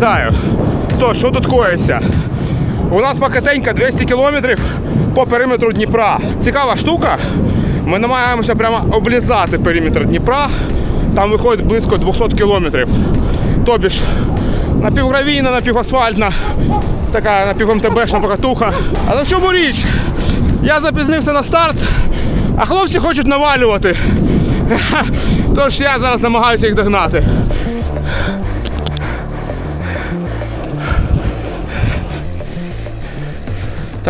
Вітаю! То, що тут коїться? У нас покатенька 200 кілометрів по периметру Дніпра. Цікава штука. Ми намагаємося прямо облізати периметр Дніпра. Там виходить близько 200 кілометрів. Тобі ж напівгравійна, напівасфальтна, така напів-МТБшна покатуха. Але в чому річ? Я запізнився на старт, а хлопці хочуть навалювати. Тож я зараз намагаюся їх догнати.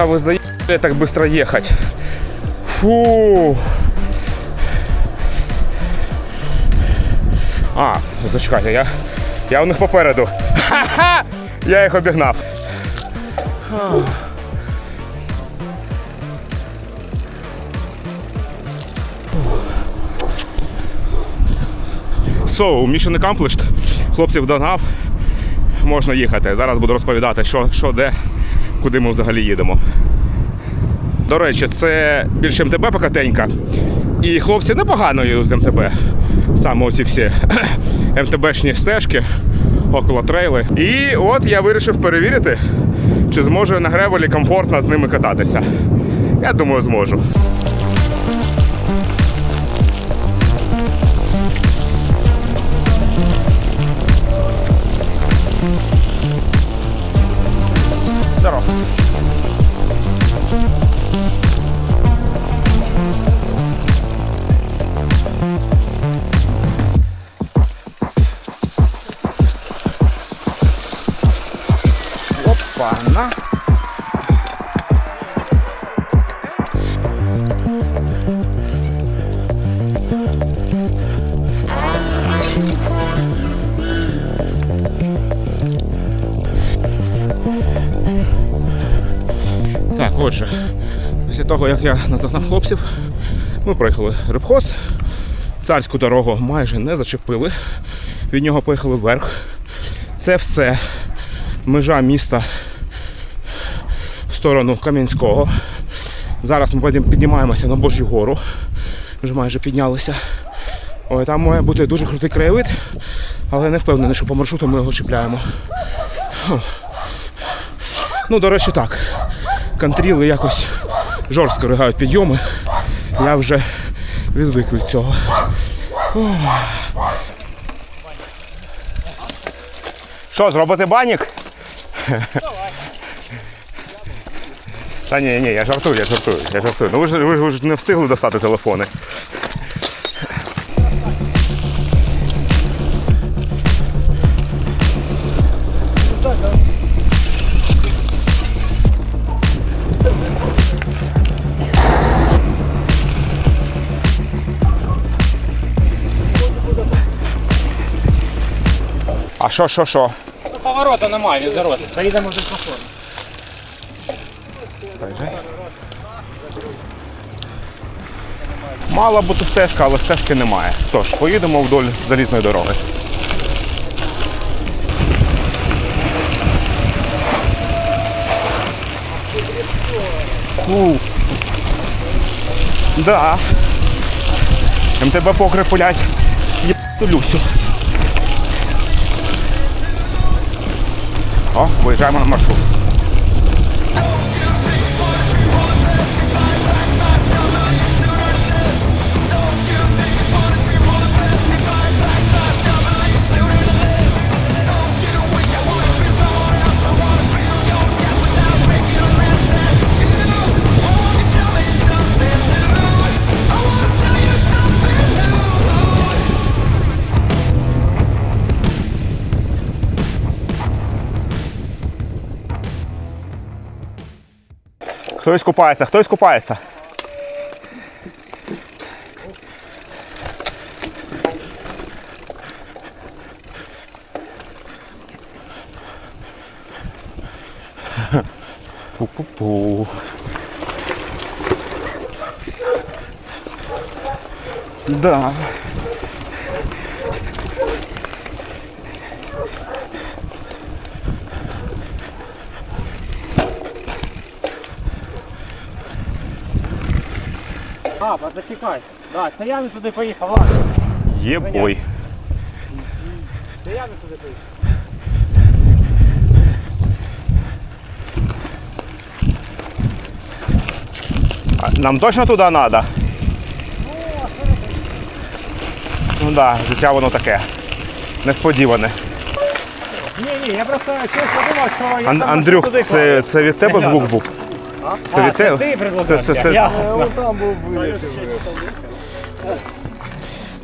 Та ви заїбали так швидко їхати. Фу. А, зачекайте, я, я у них попереду. Ха-ха! Я їх обігнав. So, mission accomplished. Хлопців догнав. Можна їхати. Зараз буду розповідати, що, що де, куди ми взагалі їдемо. До речі, це більше МТБ покатенька. І хлопці непогано їдуть МТБ. Саме оці всі МТБшні стежки, около трейли. І от я вирішив перевірити, чи зможу я на гревелі комфортно з ними кататися. Я думаю, зможу. Отже, після того, як я наздогнав хлопців, ми проїхали рибхоз. Царську дорогу майже не зачепили. Від нього поїхали вверх. Це все межа міста в сторону Кам'янського. Зараз ми піднімаємося на Божю гору. Вже майже піднялися. Ой, там має бути дуже крутий краєвид, але не впевнений, що по маршруту ми його чіпляємо. Ну, до речі, так. Контріли якось жорстко ригають підйоми. Я вже відвик від цього. Що, зробити банік? Та ні, ні, я жартую, я жартую, я жартую. Ну ви ж, ви ж не встигли достати телефони. А що, що, що? Поворота немає, він зарос. Заїдемо вже по формі. Мала бути стежка, але стежки немає. Тож, поїдемо вдоль залізної дороги. Фу. Да. МТБ покри пулять. Є Люсю. О, виїжджаємо на маршрут. Хтось купається, хтось купається. Пу-пу-пу. Да. А, зачекай. Да, це я не туди поїхав, ладно. Є бой. Це я не туди поїхав. Нам точно туди треба? Ну да, життя воно таке. Несподіване. Ні, ні, я просто щось подумав, що я Ан- Андрюх, це, це від тебе звук ну, був? А? це А, від тебе? ти Це, Це- це- це-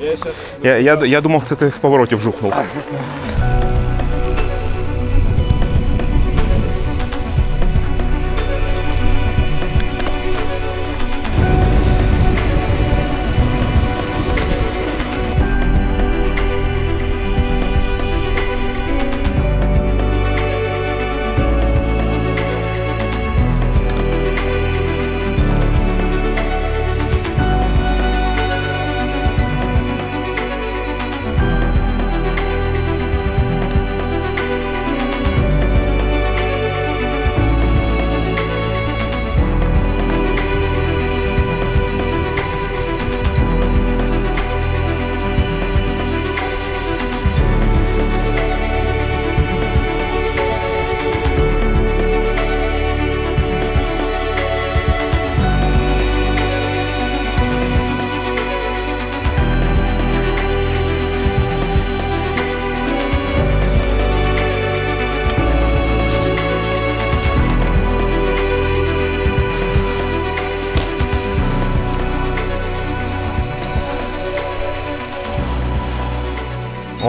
Ясно. Я, я, я думав, це ти в повороті вжухнув.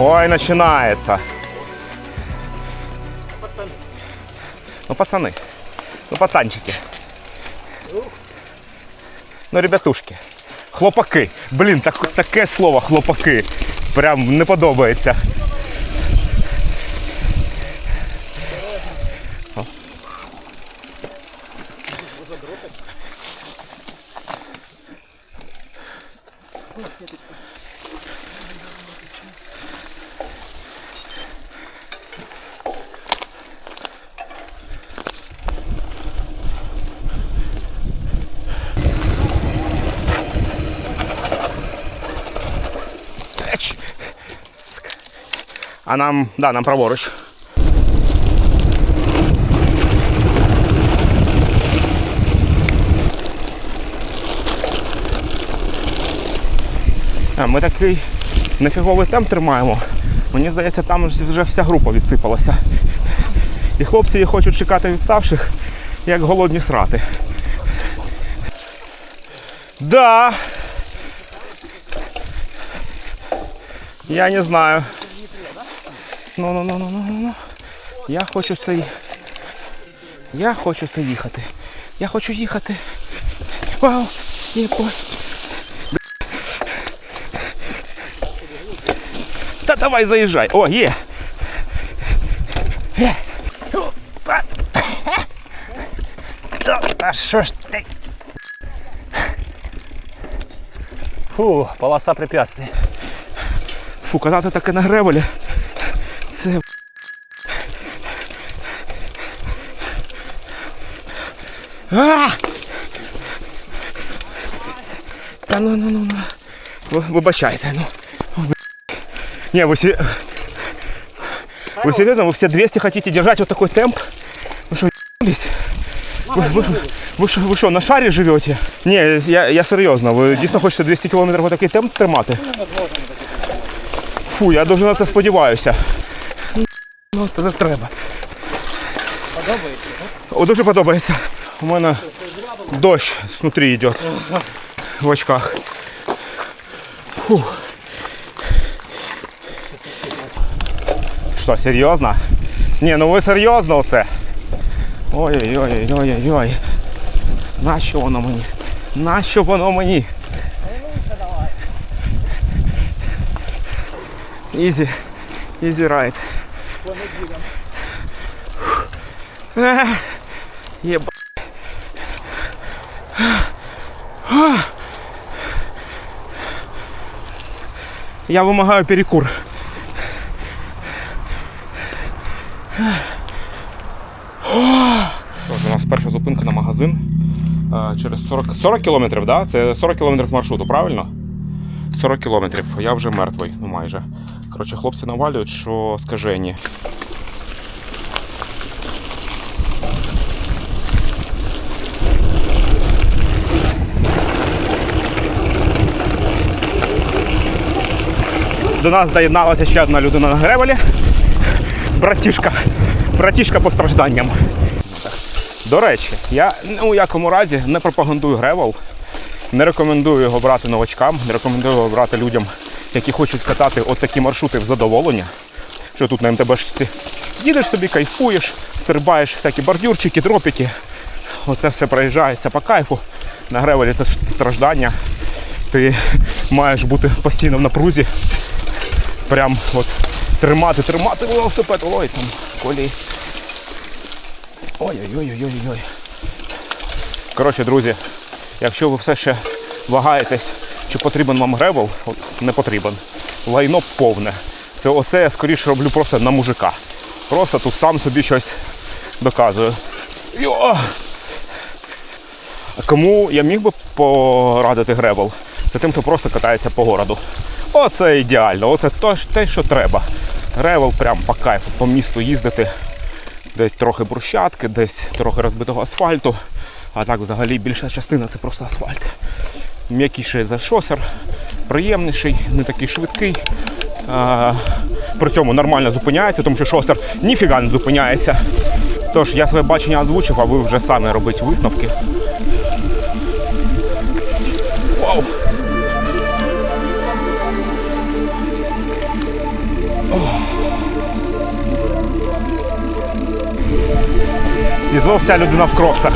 Ой, починається. Ну, пацани. Ну, пацанчики. Ну, ребятушки. Хлопаки. Блін, так, таке слово хлопаки. Прям не подобається. А нам, да, нам праворуч. А, ми такий нефіговий темп тримаємо. Мені здається, там вже вся група відсипалася. І хлопці хочуть чекати відставших, як голодні срати. Да. Я не знаю. Ну, ну, ну, ну, ну, ну, ну. Я хочу цей. Я хочу це їхати. Я хочу їхати. Вау! Єпо. Та давай заїжджай. О, є. Є. Та, що ж ти? Фу, полоса препятствий. Фу, катати таке на гревелі. Це. А! Та ну ну ну ну. Ви- Вибачайте, ну. О, бля. Не, вы, се- вы серьезно? Вы все 200 хотите держать вот такой темп? Вы что, ебались? Ви, ви, ви, що, ви що, на шарі живете? Ні, я, я серйозно. Ви дійсно хочете 200 км в такий темп тримати? Фу, я дуже на це сподіваюся. Ну, це треба. Подобається? О, дуже подобається. У мене дощ знутрі йде в очках. Фу. Що, серйозно? Ні, ну ви серйозно оце? Ой-ой-ой-ой-ой-ой. Нащо воно мені? Нащо воно мені? Ізі. Ізі райд. Єба. Я вимагаю перекур. Тож, у нас перша зупинка на магазин. Е, Через 40, 40 кілометрів, да? Це 40 кілометрів маршруту, правильно? 40 кілометрів. Я вже мертвий, ну майже. Коротше, хлопці навалюють, що скажені. До нас доєдналася ще одна людина на гревелі. Братішка. Братішка по стражданням. До речі, я ні у якому разі не пропагандую гревел. Не рекомендую його брати новачкам, не рекомендую його брати людям, які хочуть катати от маршрути в задоволення. Що тут на МТБшці. Їдеш собі, кайфуєш, стрибаєш всякі бордюрчики, дропики. Оце все проїжджається по кайфу. На гревелі це страждання. Ти маєш бути постійно в напрузі. Прям от тримати, тримати велосипед. Ой, там колії. Ой-ой-ой-ой-ой. Коротше, друзі, якщо ви все ще вагаєтесь, чи потрібен вам гревел, от не потрібен. Лайно повне. Це оце я скоріше роблю просто на мужика. Просто тут сам собі щось доказую. Йо! Кому я міг би порадити гревел? Це тим, хто просто катається по городу. Оце ідеально, оце те, що треба. Гревел прям по кайфу, по місту їздити. Десь трохи брусчатки, десь трохи розбитого асфальту. А так взагалі більша частина це просто асфальт. М'якіший за шосер, приємніший, не такий швидкий. А, при цьому нормально зупиняється, тому що шосер ніфіга не зупиняється. Тож я своє бачення озвучив, а ви вже самі робите висновки. І знов ця людина в кроксах.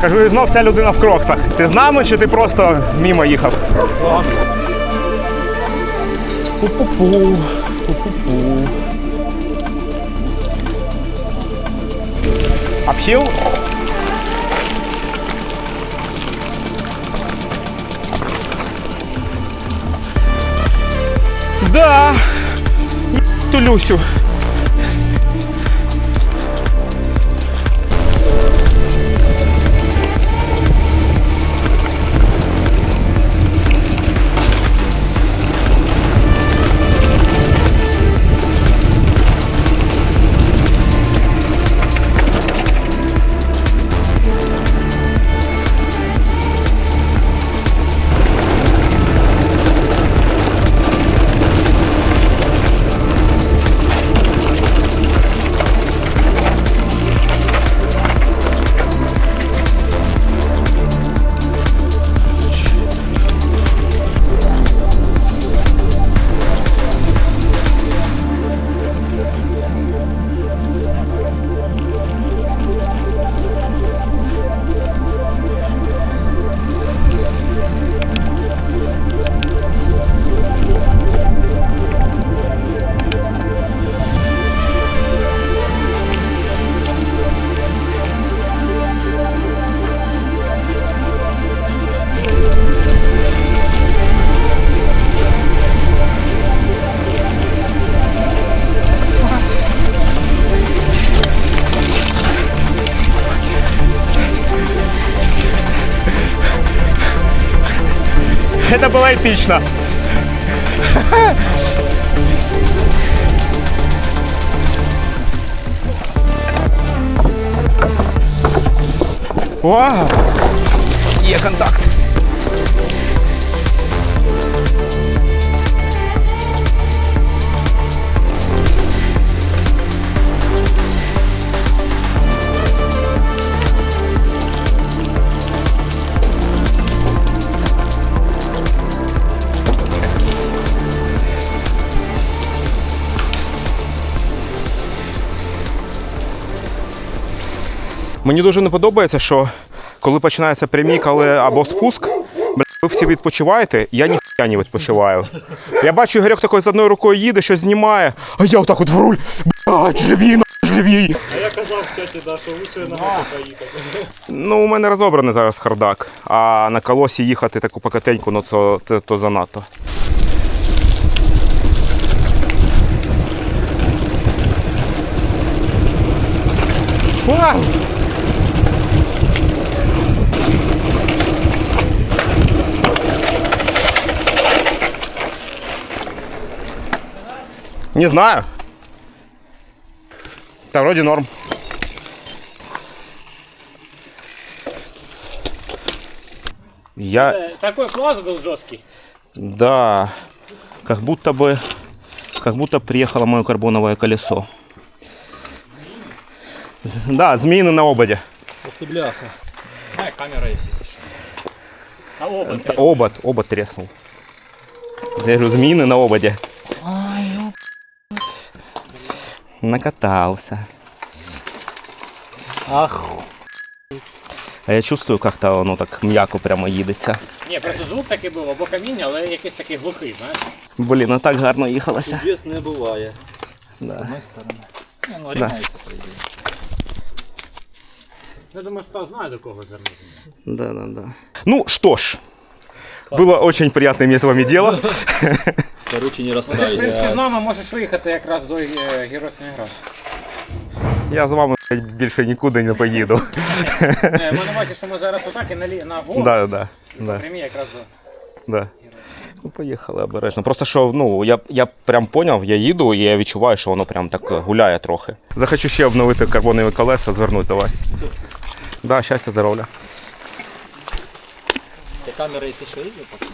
Кажу, і знов ця людина в кроксах. Ти з нами чи ти просто мимо їхав? Пу-пу-пу. Пу-пу-пу. Апхіл? Да. Ту Люсю. Это было эпично. Вау! Є Мені дуже не подобається, що коли починається прямі, коли або спуск, бля, ви всі відпочиваєте, я ніхуя не відпочиваю. Я бачу, Ігорьок такий з одною рукою їде, щось знімає, а я отак от в руль, блядь, живі, на, живі. А я казав в чаті, да, що лучше на мотика їхати. Ну, у мене розобраний зараз хардак, а на колосі їхати таку покатеньку, ну це, це то занадто. Вау! Не знаю. Та вроді норм. Я. Э, Такой класс был жесткий. Да. Как будто бы, как будто приехало мое карбоновое колесо. З- Да, змеины на ободе. Ох ты бляха. А, камера есть, если что. А оба Т- Обод, обод треснул. Я говорю, змеины на ободе. Накатался. Ах. А я чувствую, как-то воно так м'яко прямо їдеться. Ні, просто звук такий був, або каміння, але якийсь такий глухий, знаєш. Блін, ну так гарно їхалося. Чудес не буває. Да. З одної сторони. Не, ну рівняється, по ідеї. Я думаю, Стас знає до кого звернутися. Да, да, да. Ну что ж, было очень приятно иметь с вами дело. Короче, не Ти, в принципі, з розстраюйся. нами можеш виїхати якраз до е. Я з вами блядь, більше нікуди не поїду. Е, Ми на увазі, що ми зараз отак і на, лі... на гору. Да, да, да. прямі якраз до Да. Ну, поїхали обережно. Просто що, ну, я, я прям поняв, я їду і я відчуваю, що воно прям так гуляє трохи. Захочу ще обновити карбонові колеса, звернути до вас. Да, щастя, здоров'я. Камера, якщо що, є запас?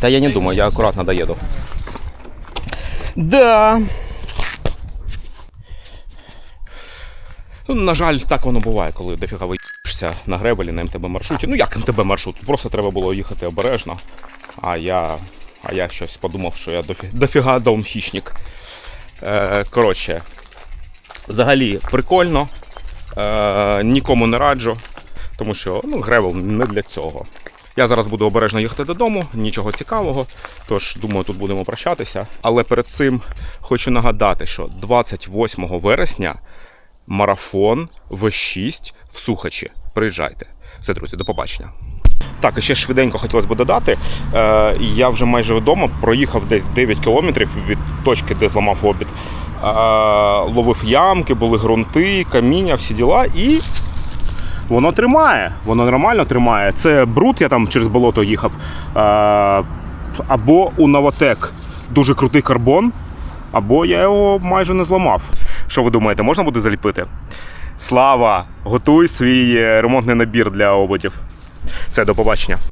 Та я не думаю, я акуратно доеду. Да. Ну, на жаль, так воно буває, коли дофіга виїшся на гребелі на МТБ маршруті. Ну як МТБ маршрут? Просто треба було їхати обережно. А я, а я щось подумав, що я дофі, дофіга даунхічник. Е, коротше, взагалі прикольно. Е, нікому не раджу, тому що ну, гревел не для цього. Я зараз буду обережно їхати додому, нічого цікавого. Тож думаю, тут будемо прощатися. Але перед цим хочу нагадати, що 28 вересня марафон В6 в Сухачі. Приїжджайте. Все, друзі, до побачення. Так, і ще швиденько хотілося б додати. Е, я вже майже вдома проїхав десь 9 кілометрів від точки, де зламав обід. Е, ловив ямки, були ґрунти, каміння, всі діла і Воно тримає, воно нормально тримає. Це бруд, я там через болото їхав. Е, або у Новотек дуже крутий карбон, або я його майже не зламав. Що ви думаєте, можна буде заліпити? Слава, готуй свій е, ремонтний набір для ободів. Все, до побачення.